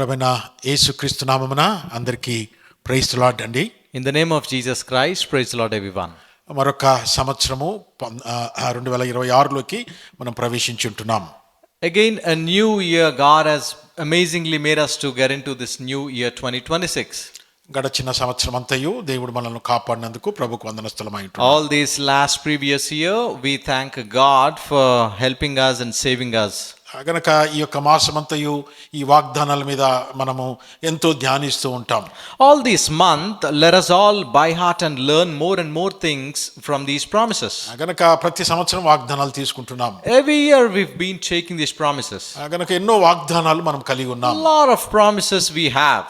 ప్రభైన యేసుక్రీస్తు నామమున అందరికీ ప్రైస్ లాడ్ అండి In the name of Jesus Christ, praise the Lord, everyone. మరొక సంవత్సరము పం- ఆ, రెండు వేల ఇరవై ఆరులోకి మనం ప్రవేశించుంటున్నాం Again, a new year, God has amazingly made us to get into this new year 2026. గడచిన సంవత్సరం అంతయు దేవుడు మనల్ని కాపాడినందుకు ప్రభుకు వందనస్థలమై ఉంటున్నాం. All this last previous year, we thank God for helping us and saving us. కనుక ఈ యొక్క మాసమంతయు ఈ వాగ్దానాల మీద మనము ఎంతో ధ్యానిస్తూ ఉంటాం. All these month learns all by heart and learn more and more things from these promises కనుక ప్రతి సంవత్సరం వాగ్దానాలు తీసుకుంటున్నాం. Every year we been checking these promises కనుక ఎన్నో వాగ్దానాలు మనం కలిగి ఉన్నాం. Lot of promises we have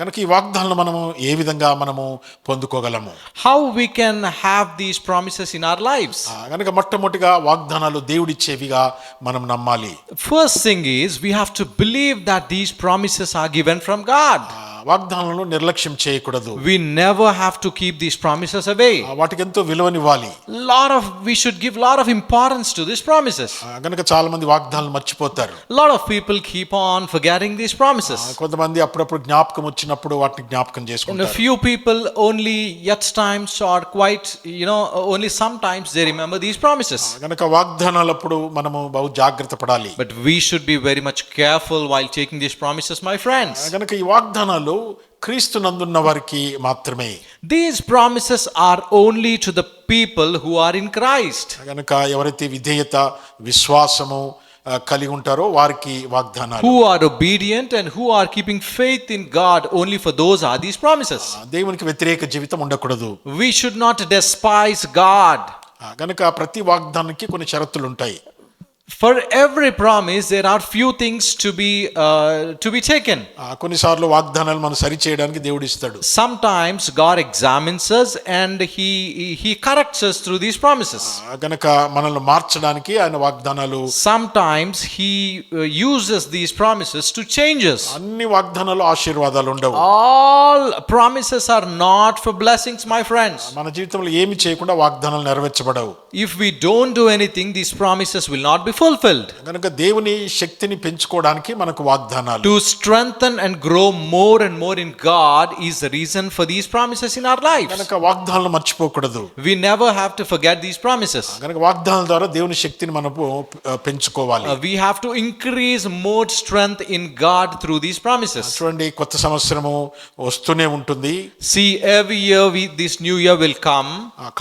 కనుక ఈ వాగ్దానాలు మనము ఏ విధంగా మనము పొందుకోగలము? How we can have these promises in our lifes కనుక మొట్టమొదటిగా వాగ్దానాలు దేవుడిచ్చేవిగా మనం నమ్మాలి. First thing is we have to believe that these promises are given from God. వాగ్దానాలను నిర్లక్ష్యం చేయకూడదు. We never have to keep these promises అవే వాటికి ఎంతో విలువనివ్వాలి. Lot of we should give lot of importance to this promises గనక చాలా మంది వాగ్దానాలు మర్చిపోతారు. Lot of people keep on forgetting this promises కొంతమంది అప్పుడప్పుడు జ్ఞాపకం వచ్చినప్పుడు వాటిని జ్ఞాపకం చేసుకుంటారు. Few people only at times are quite you know only some times they remember these promises గనక వాగ్దానాలు అప్పుడు మనము బహు జాగ్రత్త పడాలి. But we should be very much careful while taking this promises my friends గనక ఈ వాగ్దానాలు క్రీస్తు నందున్న వారికి మాత్రమే to the people who are ఎవరైతే విధేయత విశ్వాసము కలిగి ఉంటారో వారికి వాగ్దానాలు. Keeping faith in only for promises దేవునికి వ్యతిరేక జీవితం ఉండకూడదు. We should not despise God గనక ప్రతి వాగ్దానానికి కొన్ని షరతులు ఉంటాయి. For every promise, there are few things to be uh, to be taken. ఆ, కొన్నిసార్లు వాగ్దానాలు మనం సరి చేయడానికి దేవుడు ఇస్తాడు Sometimes God examines us and He He corrects us through these promises. ఆ, గనక మనల్ని మార్చడానికి ఆయన వాగ్దానాలు Sometimes He uh, uses these promises to change us. అన్ని వాగ్దానాలు ఆశీర్వాదాలు ఉండవు All promises are not for blessings, my friends. మన జీవితంలో ఏమి చేయకుండా వాగ్దానాలు నెరవేర్చబడవు If we don't do anything, these promises will not be fulfilled. గనక దేవుని శక్తిని పెంచుకోవడానికి మనకు వాగ్దానాలు To strengthen and grow more and more in God is the reason for these promises in our lives. గనక వాగ్దానాలు మర్చిపోకూడదు We never have to forget these promises. గనక వాగ్దానాల ద్వారా దేవుని శక్తిని మనము పెంచుకోవాలి Uh, we have to increase more strength in God through these promises. చూడండి కొత్త సంవత్సరము వస్తూనే ఉంటుంది See, every year we, this new year will come.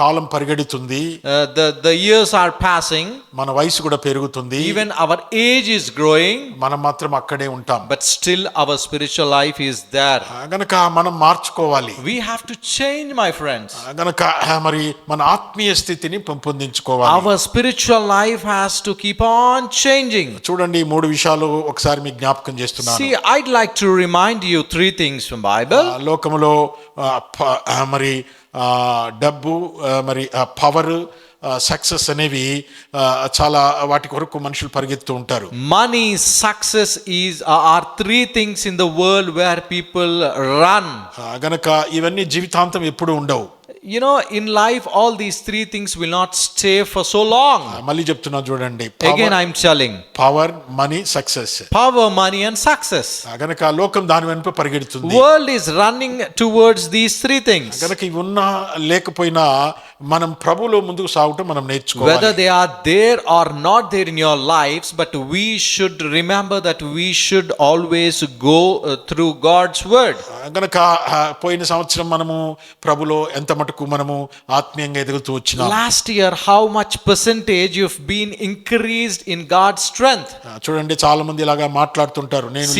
కాలం పరిగెడుతుంది Uh, the, the years are passing. మన వయసు కూడా పెరుగుతుంది పెరుగుతుంది even our age is growing మనం మాత్రం అక్కడే ఉంటాం. But still our spiritual life is there గనక మనం మార్చుకోవాలి. We have to change my friends గనక మరి మన ఆత్మీయ స్థితిని పెంపొందించుకోవాలి our spiritual life has to keep on changing చూడండి మూడు విషయాలు ఒకసారి మీకు జ్ఞాపకం చేస్తున్నాను. See I'd like to remind you three things from Bible లోకములో మరి డబ్బు మరి పవర్ సక్సెస్ అనేవి చాలా వాటి కొరకు మనుషులు పరిగెత్తుతూ ఉంటారు. Money success is are three things in the world where people run గనక ఇవన్నీ జీవితాంతం ఎప్పుడు ఉండవు. You know in life all these three things will not stay for so long మళ్ళీ చెప్తున్నా చూడండి. Again I'm telling power money success power money and success గనక లోకం దాని వెనుక పరిగెడుతుంది. World is running towards these three things గనక ఇవి ఉన్న లేకపోయినా మనం ప్రభులో ముందుకు సాగుటం మనం నేర్చుకోవాలి. Whether they are there are not there in your lives but we should remember that we should always go through God's word కనుక పోయిన సంవత్సరం మనము ప్రభులో ఎంత మటుకు కొరకు మనము ఆత్మీయంగా ఎదుగుతూ వచ్చిన. Last year how much percentage you been increase in God strength చూడండి చాలా మంది ఇలాగా మాట్లాడుతుంటారు. నేను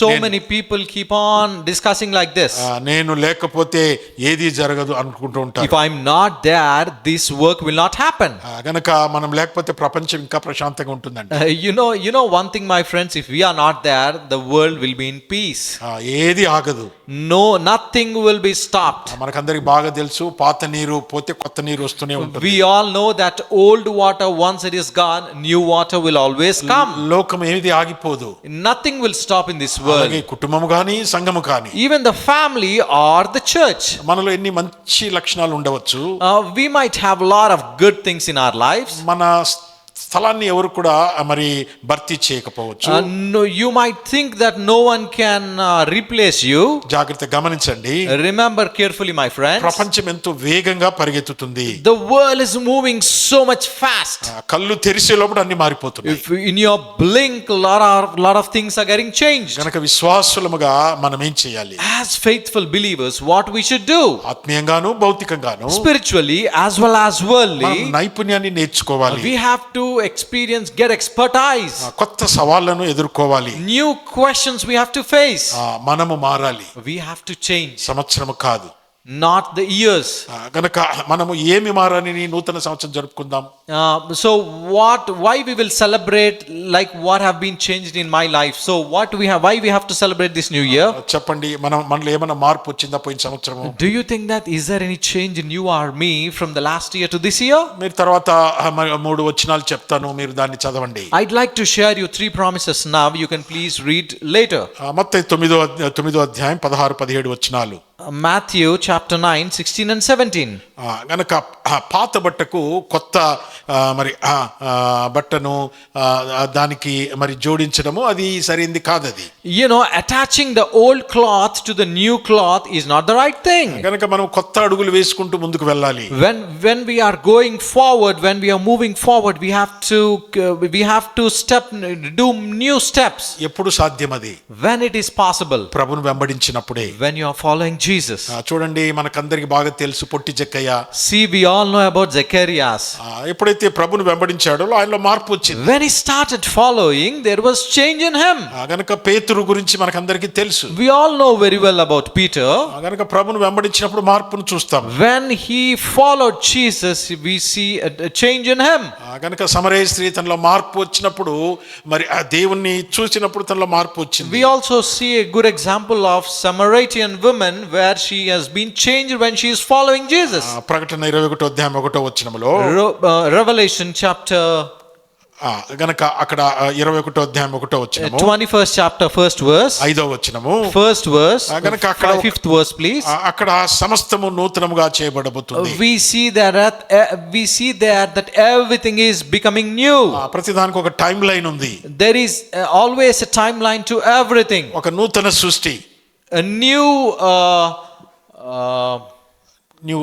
so many people keep on discussing like this నేను లేకపోతే ఏది జరగదు అనుకుంటూ ఉంటారు. If I not there this work will not happen గనక మనం లేకపోతే ప్రపంచం ఇంకా ప్రశాంతంగా ఉంటుందండి. You know you know one thing my friends if we are not there the world will be in peace ఏది ఆగదు. No nothing will be stopped మనకందరికి బాగా తెలుసు. పోవచ్చు పాత నీరు పోతే కొత్త నీరు వస్తూనే ఉంటుంది. We all know that old water once it is gone new water will always come లోకం ఏది ఆగిపోదు. Nothing will stop in this world కుటుంబం గాని సంఘము గాని. Even the family or the church మనలో ఎన్ని మంచి లక్షణాలు ఉండవచ్చు. We might have lot of good things in our life మన స్థలాన్ని ఎవరు కూడా మరి భర్తీ చేయకపోవచ్చు. No you may think that no one can replace you జాగ్రత్త గమనించండి. రిమెంబర్ కేర్ఫుల్లీ మై ఫ్రెండ్ ప్రపంచం ఎంతో వేగంగా పరిగెత్తుతుంది. The world is moving so much fast కళ్ళు తెరిసే లోపల అన్ని మారిపోతుంది in your blink lot of things are getting change కనుక విశ్వాసులముగా మనం ఏం చేయాలి? As faithful believers what we should do ఆత్మీయంగాను భౌతికంగాను spiritually as well as worldly నైపుణ్యాన్ని నేర్చుకోవాలి. We have to experience, get expertise. ఆ, కొత్త సవాళ్ళను ఎదుర్కోవాలి New questions we have to face. ఆ, మనము మారాలి We have to change, సంవత్సరం కాదు not the years. ఆ, గనక మనము ఏమి మారని నూతన సంవత్సరం జరుపుకుందాం Uh, so what why we will celebrate like what have been changed in my life so what we have why we have to celebrate this new year చెప్పండి మనం మనలో ఏమైనా మార్పు వచ్చిందా పోయిన సంవత్సరము do you think that is there any change in you or me from the last year to this year మీరు తర్వాత మూడు వచనాలు చెప్తాను మీరు దాన్ని చదవండి i'd like to share you three promises now you can please read later మొత్తం తొమ్మిదో తొమ్మిదో అధ్యాయం పదహారు పదిహేడు వచనాలు Matthew chapter nine sixteen and seventeen గనక పాత బట్టకు కొత్త మరి బట్టను దానికి మరి జోడించడము అది సరైంది కాదు అది you know attaching the old cloth to the new cloth is not the right thing గనక మనం కొత్త అడుగులు వేసుకుంటూ ముందుకు వెళ్ళాలి. When when we are going forward when we are moving forward we have to we have to step do new steps ఎప్పుడు సాధ్యం అది వెన్ ఇట్ ఈస్ పాసిబుల్ ప్రభును వెంబడించినప్పుడే. When you are following jesus ఆ, చూడండి మనకందరికి బాగా తెలుసు పొట్టి చెక్కయ్య see we all know about zacharias ఆ, ఎప్పుడైతే ప్రభును వెంబడించాడో ఆయనలో మార్పు వచ్చింది when he started following there was change in him ఆ, గనక పేతురు గురించి మనకందరికి తెలుసు we all know very well about peter ఆ, గనక ప్రభును వెంబడించినప్పుడు మార్పును చూస్తాం when he followed jesus we see a, change in him ఆ, గనక సమరయ స్త్రీ తనలో మార్పు వచ్చినప్పుడు మరి ఆ దేవుణ్ణి చూసినప్పుడు తనలో మార్పు వచ్చింది we also see a good example of samaritan woman where she has been changed when she is following jesus ప్రకటన ఇరవై ఒకటో అధ్యాయం ఒకటో వచ్చినములో Re- uh, Revelation chapter ఆ, గనక అక్కడ ఇరవై ఒకటో అధ్యాయం ఒకటో uh, వచ్చినము 21st chapter, first verse. ఐదో వచ్చినము First verse, ఆ, గనుక అక్కడ verse, please. ఆ, అక్కడ సమస్తము నూతనముగా చేయబడబోతుంది We see that at- uh, we see there that everything is becoming new. ఆ, ప్రతిదానికి ఒక టైం లైన్ ఉంది There is uh, always a timeline to everything. ఒక నూతన సృష్టి A new uh, uh, new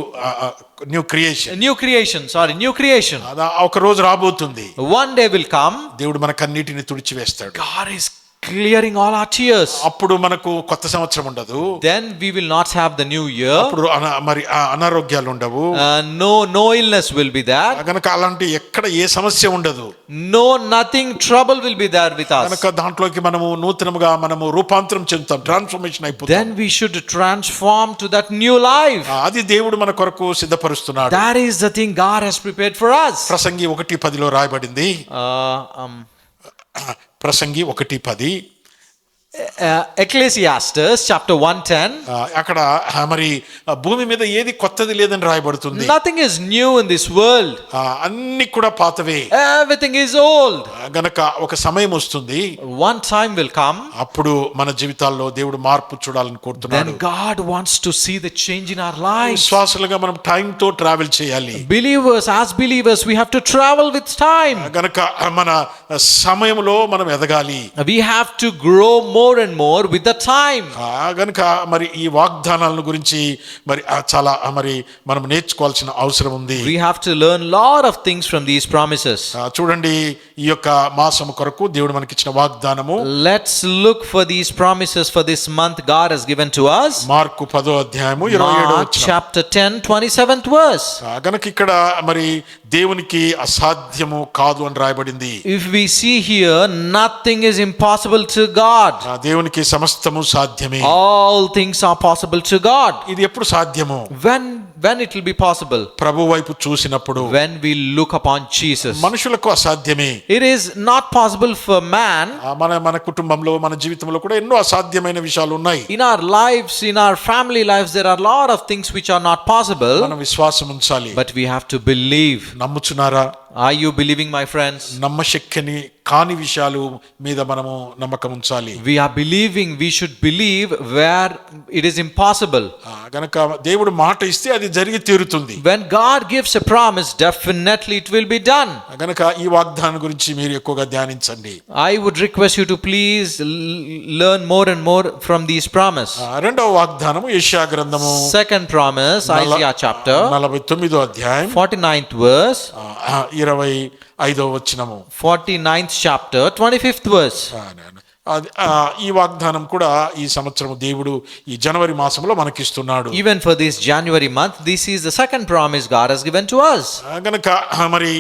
new creation a new creation. Sorry, new creation. ఒక రోజు రాబోతుంది One day will come. దేవుడు మన కన్నీటిని తుడిచివేస్తాడు God is clearing all our tears. అప్పుడు మనకు కొత్త సంవత్సరం ఉండదు Then we will not have the new year. అప్పుడు మరి అనారోగ్యాలు ఉండవు Uh, no, no illness will be there. కనుక అలాంటి ఎక్కడ ఏ సమస్య ఉండదు No, nothing trouble will be there with us. కనుక దాంట్లోకి మనము నూతనముగా మనము రూపాంతరం చెందుతాం ట్రాన్స్ఫర్మేషన్ అయిపోతాం Then we should transform to that new life. అది దేవుడు మన కొరకు సిద్ధపరుస్తున్నాడు That is the thing God has prepared for us. ప్రసంగి ఒకటి పదిలో రాయబడింది Uh, um, ప్రసంగి ఒకటి పది. Uh, Ecclesiastes chapter 110. ఆ, అక్కడ మరి భూమి మీద ఏది కొత్తది లేదని రాయబడుతుంది is new in this world. ఆ, అన్ని కూడా పాతవే is old. ఆ, గనక ఒక సమయం వస్తుంది One time will come. అప్పుడు మన జీవితాల్లో దేవుడు మార్పు చూడాలని కోరుతున్నాడు God wants to see the change in our lives. విశ్వాసులుగా మనం time తో ట్రావెల్ చేయాలి Believers, as believers, we have to travel with time. గనక మన సమయంలో మనం ఎదగాలి have to grow more more and more with the time కనుక మరి ఈ వాగ్దానాలను గురించి మరి చాలా మరి మనం నేర్చుకోవాల్సిన అవసరం ఉంది. We have to learn lot of things from these promises చూడండి ఈ యొక్క మాసము కొరకు దేవుడు మనకి ఇచ్చిన వాగ్దానము. Let's look for these promises for this month God has given to us Mark 10వ అధ్యాయము 27వ వచనం. చాప్టర్ 10 27th వర్స్ కనుక ఇక్కడ మరి దేవునికి అసాధ్యము కాదు అని రాయబడింది. If we see here nothing is impossible to God దేవునికి సమస్తము సాధ్యమే. All things are possible to God ఇది ఎప్పుడు సాధ్యము? When when it will be possible ప్రభు వైపు చూసినప్పుడు. When we look upon Jesus మనుషులకు అసాధ్యమే. It is not possible for man మన మన కుటుంబంలో మన జీవితంలో కూడా ఎన్నో అసాధ్యమైన విషయాలు ఉన్నాయి. In our lives in our family lives there are lot of things which are not possible మనం విశ్వాసం ఉంచాలి. But we have to believe నమ్ముచున్నారా? I you believing my friends నమ్మ కాని విషయాలు మీద మనము నమ్మకం ఉంచాలి. We are believing we should believe where it is impossible గనక దేవుడు మాట ఇస్తే అది జరిగి తీరుతుంది. When God gives a promise definitely it will be done గనక ఈ వాగ్దానం గురించి మీరు ఎక్కువగా ధ్యానించండి. I would request you to please learn more and more from these promise రెండవ వాగ్దానం యెషయా గ్రంథము సెకండ్ ప్రామిస్ ఐజియా చాప్టర్ 49వ అధ్యాయం. 49th వర్స్ 20 ఐదో వచ్చినము forty ninth chapter twenty fifth verse ఈ వాగ్దానం కూడా ఈ సంవత్సరం దేవుడు ఈ జనవరి మాసంలో మనకి ఇస్తున్నాడు even for this January month this is the second promise God has given to us గనక మరి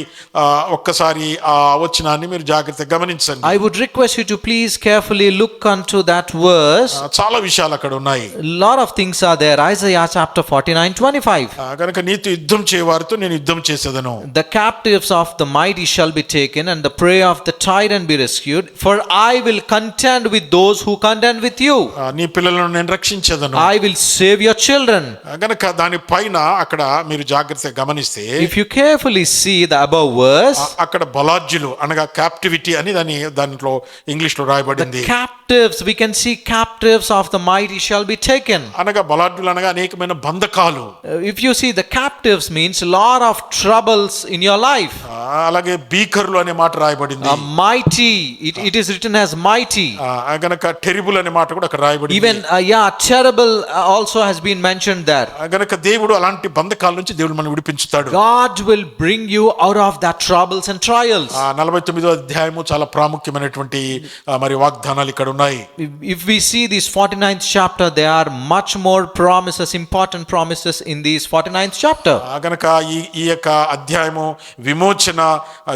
ఒక్కసారి ఆ వచనాన్ని మీరు జాగ్రత్తగా గమనించండి. I would request you to please carefully look unto that verse చాలా విషయాలు అక్కడ ఉన్నాయి. Lot of things are there Isaiah chapter 49 25 గనక నీతి యుద్ధం చేయవారితో నేను యుద్ధం చేసేదను. The captives of the mighty shall be taken and the prey of the tyrant be rescued for I will con contend with those who contend with you. నీ పిల్లలను నేను రక్షించేదను I will save your children. గనక దాని పైన అక్కడ మీరు జాగ్రత్తగా గమనిస్తే If you carefully see the above verse, అక్కడ బలాజ్యులు అనగా క్యాప్టివిటీ అని దాని దాంట్లో ఇంగ్లీష్లో రాయబడింది captives, we can see captives of the mighty shall be taken. అనగా బలాఢ్యులు అనగా అనేకమైన బంధకాలు Uh, If you see the captives means a lot of troubles in your life. అలాగే బీకర్లు అనే మాట రాయబడింది A mighty, it, it is written as mighty. గనక terrible అనే మాట కూడా అక్కడ రాయబడి even yeah terrible also has been mention there గనక దేవుడు అలాంటి బంధకాల నుంచి దేవుడు మనం విడిపించుతాడు. God will bring you out of that troubles and trials నలభై తొమ్మిదో అధ్యాయము చాలా ప్రాముఖ్యమైనటువంటి మరి వాగ్దానాలు ఇక్కడ ఉన్నాయి. If we see this forty ninth chapter they are much more promises important promises in this forty ninth chapter గనక ఈ ఈ యొక్క అధ్యాయము విమోచన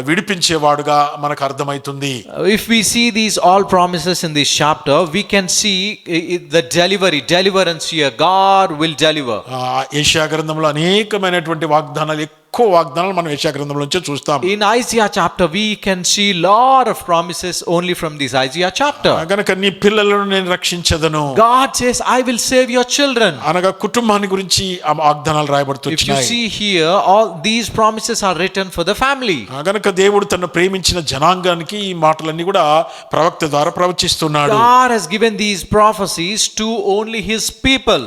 విడిపించేవాడుగా మనకు అర్థమవుతుంది. If we see these all promises in this chapter, we can see i- i- the delivery, deliverance here. God will deliver. ఆ, Asia గ్రంథంలో అనేకమైనటువంటి వాగ్దానాలు ఎక్కువ వాగ్దానాలు మనం యేషియా గ్రంథంలో నుంచి చూస్తాం in Isaiah chapter we can see lot of promises only from this Isaiah chapter గనక నీ పిల్లలను నేను రక్షించదను. God says I will save your children అనగా కుటుంబాన్ని గురించి ఆ వాగ్దానాలు రాయబడుతున్నాయి. These promises are written for the family గనక దేవుడు తన ప్రేమించిన జనాంగానికి ఈ మాటలన్నీ కూడా ప్రవక్త ద్వారా ప్రవచిస్తున్నాడు. God has given these prophecies to only his people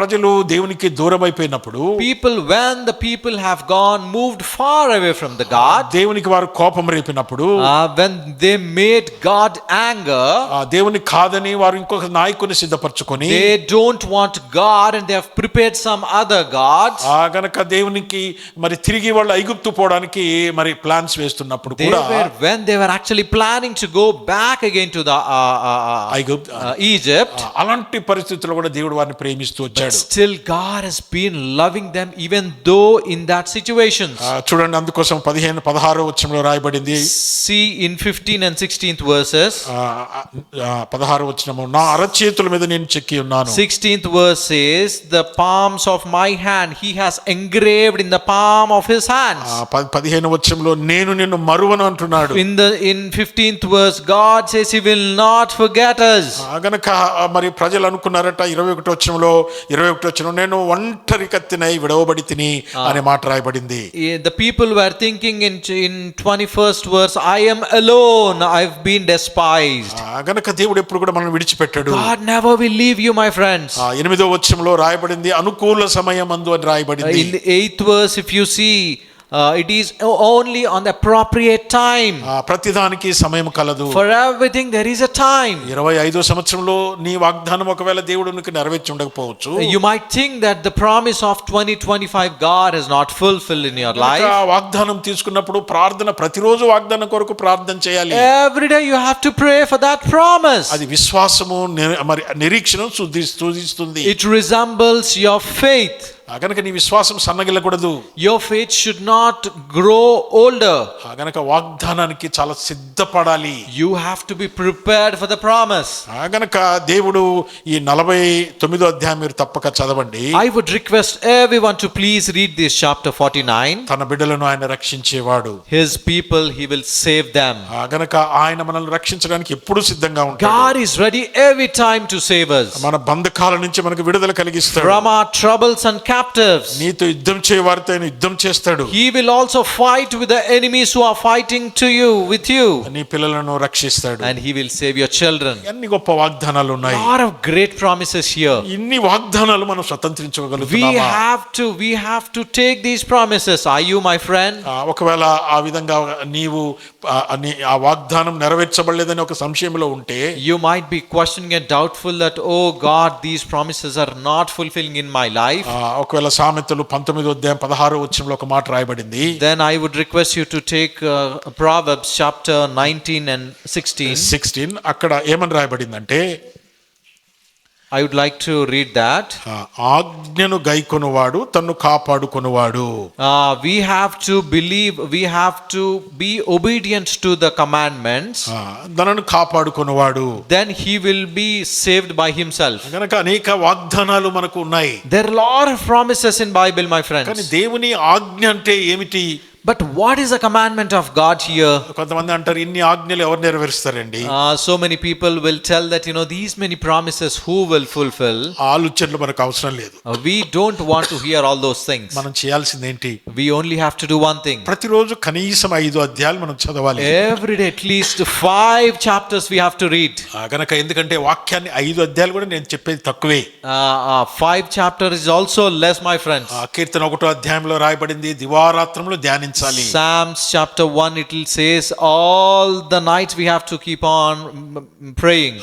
ప్రజలు దేవునికి దూరం అయిపోయినప్పుడు people when the people have have gone, moved far away from the God, దేవునికి వారు కోపం రేపినప్పుడు uh, when they made God anger, ఆ దేవుని కాదని వారు ఇంకొక నాయకుని సిద్ధపరచుకొని they don't want God and they have prepared some other gods. ఆ గనక దేవునికి మరి తిరిగి వాళ్ళు ఐగుప్తు పోవడానికి మరి ప్లాన్స్ వేస్తున్నప్పుడు They కూడా were when they were actually planning to go back again to the uh, uh, uh, ఐగుప్తు uh, Egypt. ఆ, అలాంటి పరిస్థితుల్లో కూడా దేవుడు వారిని ప్రేమిస్తూ వచ్చాడు Still, God has been loving them even though in that situations. చూడండి అందుకోసం పదిహేను పదహారో వచ్చంలో రాయబడింది See in 15 and 16th verses. పదహారో వచ్చినము నా అరచేతుల మీద నేను చెక్కి ఉన్నాను 16th verse says, The palms of my hand he has engraved in the palm of his hands. పదిహేను వచ్చంలో నేను నిన్ను మరువను అంటున్నాడు In the in 15th verse, God says he will not forget us. గనక మరి ప్రజలు అనుకున్నారట ఇరవై ఒకటి వచ్చంలో ఇరవై ఒకటి వచ్చిన నేను ఒంటరి కత్తినై విడవబడి తిని అనే మాట రాయబడింది Eh, The people were thinking in, in 21st verse, I am alone, I've been despised. ఆ, గనక దేవుడు ఎప్పుడు కూడా మనం విడిచిపెట్టాడు God never will leave you, my friends. ఆ, ఎనిమిదో వచ్చంలో రాయబడింది అనుకూల సమయం అందు అని Uh, రాయబడింది In the eighth verse, if you see, uh, it is only on the appropriate time. ఆ, ప్రతిదానికి సమయం కలదు For everything, there is a time. ఇరవై ఐదో సంవత్సరంలో నీ వాగ్దానం ఒకవేళ దేవుడు నీకు నెరవేర్చి ఉండకపోవచ్చు You might think that the promise of 2025 God has not fulfilled in your కనుక life. వాగ్దానం తీసుకున్నప్పుడు ప్రార్థన ప్రతిరోజు వాగ్దానం కొరకు ప్రార్థన చేయాలి Every day you have to pray for that promise. అది విశ్వాసము మరి నిరీక్షణ సూచి- సూచిస్తుంది It resembles your faith. కనుక నీ విశ్వాసం సన్నగిల్లకూడదు. Your faith should not grow old ఆ వాగ్దానానికి చాలా సిద్ధపడాలి. You have to be prepared for the promise ఆ దేవుడు ఈ నలభై తొమ్మిదో అధ్యాయం మీరు తప్పక చదవండి. I would request every one to please read this chapter forty nine తన బిడ్డలను ఆయన రక్షించేవాడు. His people he will save them ఆ కనుక ఆయన మనల్ని రక్షించడానికి ఎప్పుడు సిద్ధంగా ఉంటాడు. God is ready every time to save us మన బంధకాల నుంచి మనకు విడుదల కలిగిస్తాడు. From troubles and captives. నీతో యుద్ధం చేయవారితో యుద్ధం చేస్తాడు He will also fight with the enemies who are fighting to you, with you. నీ పిల్లలను రక్షిస్తాడు And he will save your children. అన్ని గొప్ప వాగ్దానాలు ఉన్నాయి lot of great promises here. ఇన్ని వాగ్దానాలు మనం We స్వతంత్రించగలుగుతున్నామా have to, we have to take these promises. Are you, my friend? ఒకవేళ ఆ విధంగా నీవు అని ఆ వాగ్దానం నెరవేర్చబడలేదని ఒక సంశయంలో ఉంటే you might be questioning and doubtful that oh God these promises are not fulfilling in my life ఒకవేళ సామెతలు 19వ అధ్యాయం 16 వచనంలో ఒక మాట రాయబడింది. Then I would request you to take Proverbs chapter 19 and 16 16 అక్కడ ఏమని రాయబడింది అంటే I would like to read that ఆజ్ఞను గైకొనువాడు తన్ను కాపాడుకొనువాడు. We have to believe we have to be obedience to the commandments తనను కాపాడుకొనువాడు. Then he will be saved by himself కనుక అనేక వాగ్దానాలు మనకు ఉన్నాయి. There lot promises in Bible my friend దేవుని ఆజ్ఞ అంటే ఏమిటి? But what is a commandment of God here కొంతమంది అంటారు ఇన్ని ఆజ్ఞలు ఎవరు నెరవేరుస్తారండి? So many people will tell that you know these many promises who will fulfil ఆలోచనలు మనకు అవసరం లేదు. We don't want to hear all those things మనం చేయాల్సింది ఏంటి? We only have to do one thing ప్రతిరోజు కనీసం ఐదు అధ్యాయాలు మనం చదవాలి. Every day at least five chapters we have to read గనక ఎందుకంటే వాక్యాన్ని ఐదు అధ్యాయాలు కూడా నేను చెప్పేది తక్కువే. Five chapter is also less my friends కీర్తన ఒకటో అధ్యాయంలో రాయబడింది దివారాత్రంలో ధ్యాని ధ్యానించాలి Psalms chapter 1 it will says all the night we have to keep on praying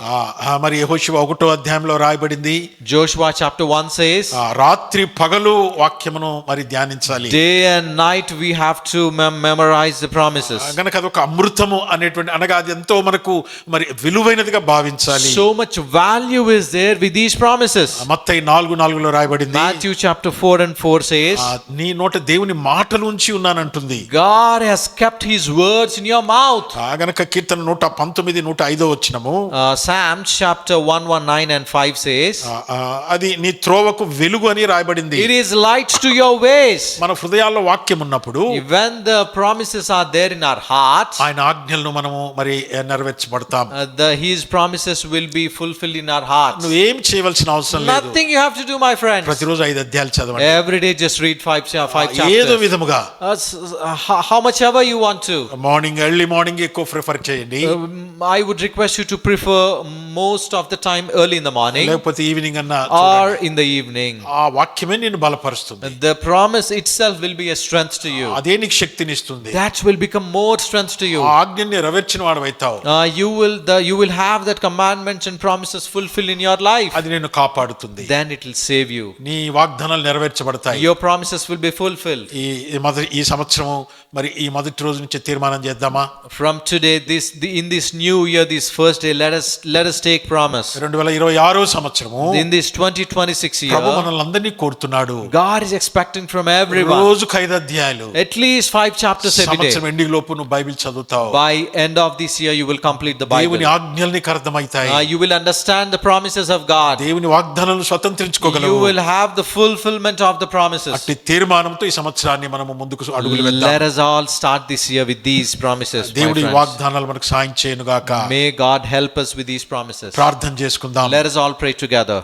ఆ మరి యెహోషువా ఒకటో అధ్యాయంలో రాయబడింది. జోషువా చాప్టర్ వన్ సేస్ రాత్రి పగలు వాక్యమును మరి ధ్యానించాలి. Day and night we have to memorise the promises గనక అది ఒక అమృతము అనేటువంటి అనగా అది ఎంతో మనకు మరి విలువైనదిగా భావించాలి. So much value is there with these promises మత్తయి 4 4 లో రాయబడింది మాథ్యూ చాప్టర్ 4 అండ్ 4 సేస్ నీ నోట దేవుని మాటలు ఉంచి ఉన్నానంట ఉంటుంది. God has kept his words in your mouth ఆ గనక కీర్తన 119 105 వచ్చినము సామ్ చాప్టర్ 119 అండ్ 5 సేస్ అది నీ త్రోవకు వెలుగు అని రాయబడింది. It is light to your ways మన హృదయాల్లో వాక్యం ఉన్నప్పుడు when the promises are there in our heart ఆయన ఆజ్ఞలను మనము మరి నెరవేర్చబడతాం. The his promises will be fulfilled in our heart నువ్వు ఏం చేయవలసిన అవసరం లేదు. Nothing you have to do my friend ప్రతిరోజు ఐదు అధ్యాయాలు చదవండి. ఎవ్రీడే జస్ట్ రీడ్ 5 5 చాప్టర్స్ ఏదో విధముగా how much ever you want to. Morning early morning ఎక్కువ ప్రిఫర్ చేయండి Um, I would request you to prefer most of the time early in the morning లేకపోతే evening అన్న or in the evening. ఆ వాక్యమే నేను బలపరుస్తుంది The promise itself will be a strength to you. అదే నీకు శక్తినిస్తుంది That will become more strength to ఆ you. ఆజ్ఞని నెరవేర్చిన వాడవైతావు Uh, you will the you will have that commandments and promises fulfilled in your life. అది నేను కాపాడుతుంది Then it will save you. నీ వాగ్దానాలు నెరవేర్చబడతాయి Your promises will be fulfilled. ఈ ఈ మొదటి సంవత్సరము. మరి ఈ మొదటి రోజు నుంచి తీర్మానం చేద్దామా? From today this in this new year this first day let us let us take promise 2026వ సంవత్సరము ఇన్ దిస్ 2026 ఇయర్ కోరుతున్నాడు. God is expecting from everyone రోజు ఐదు అధ్యాయాలు. At least 5 chapters every day సంవత్సరం ఎండింగ్ లోపు నువ్వు బైబిల్ చదువుతావు. By end of this year you will complete the Bible దేవుని ఆజ్ఞల్ని కర్తమైతాయి you will understand the promises of God దేవుని వాగ్దానాలను స్వతంత్రించుకోగలవు. You will have the fulfilment of the promises అట్టి తీర్మానంతో ఈ సంవత్సరాన్ని మనము ముందుకు అడుగులు Let వెళ్దాం us all start this year with these promises. my దేవుడి friends. వాగ్దానాలు మనకు సాయం చేయను గాక May God help us with these promises. ప్రార్థన చేసుకుందాం Let us all pray together.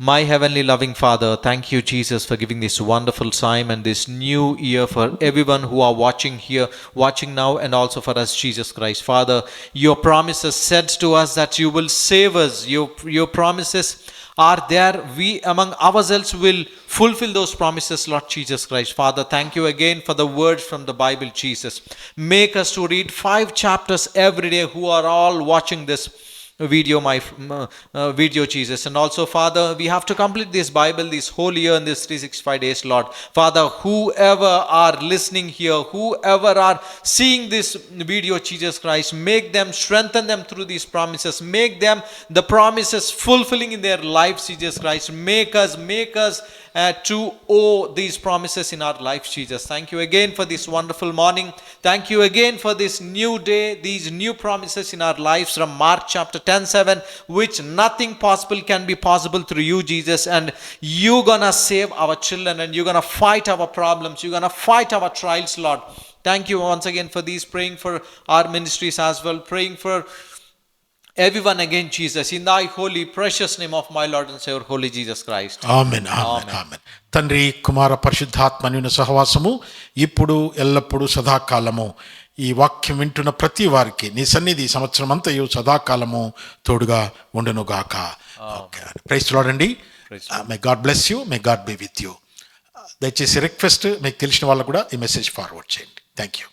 My heavenly loving Father, thank you, Jesus, for giving this wonderful time and this new year for everyone who are watching here, watching now, and also for us, Jesus Christ. Father, your promises said to us that you will save us. Your, your promises are there. We among ourselves will fulfill those promises, Lord Jesus Christ. Father, thank you again for the words from the Bible, Jesus. Make us to read five chapters every day who are all watching this video my uh, video jesus. And also father we have to complete this bible this whole year in this 365 days lord. Father whoever are listening here whoever are seeing this video jesus christ make them strengthen them through these promises. Make them the promises fulfilling in their lives jesus christ. Make us make us uh, to owe these promises in our lives, Jesus. Thank you again for this wonderful morning. Thank you again for this new day, these new promises in our lives from Mark chapter 10 7, which nothing possible can be possible through you, Jesus. And you gonna save our children and you're gonna fight our problems, you're gonna fight our trials, Lord. Thank you once again for these, praying for our ministries as well, praying for Everyone again, Jesus, in thy holy, precious name of my Lord and Savior, holy Jesus Christ. Amen amen amen తండ్రి కుమార పరిశుద్ధాత్మని సహవాసము ఇప్పుడు ఎల్లప్పుడూ సదాకాలము ఈ వాక్యం వింటున్న ప్రతి వారికి నీ సన్నిధి ఈ సంవత్సరం అంతయు సదాకాలము తోడుగా ఉండునుగాక. ఓకే ప్రైస్ చూడండి may God bless you may God be with you దయచేసి రిక్వెస్ట్ మీకు తెలిసిన వాళ్ళకు కూడా ఈ మెసేజ్ ఫార్వర్డ్ చేయండి. Thank you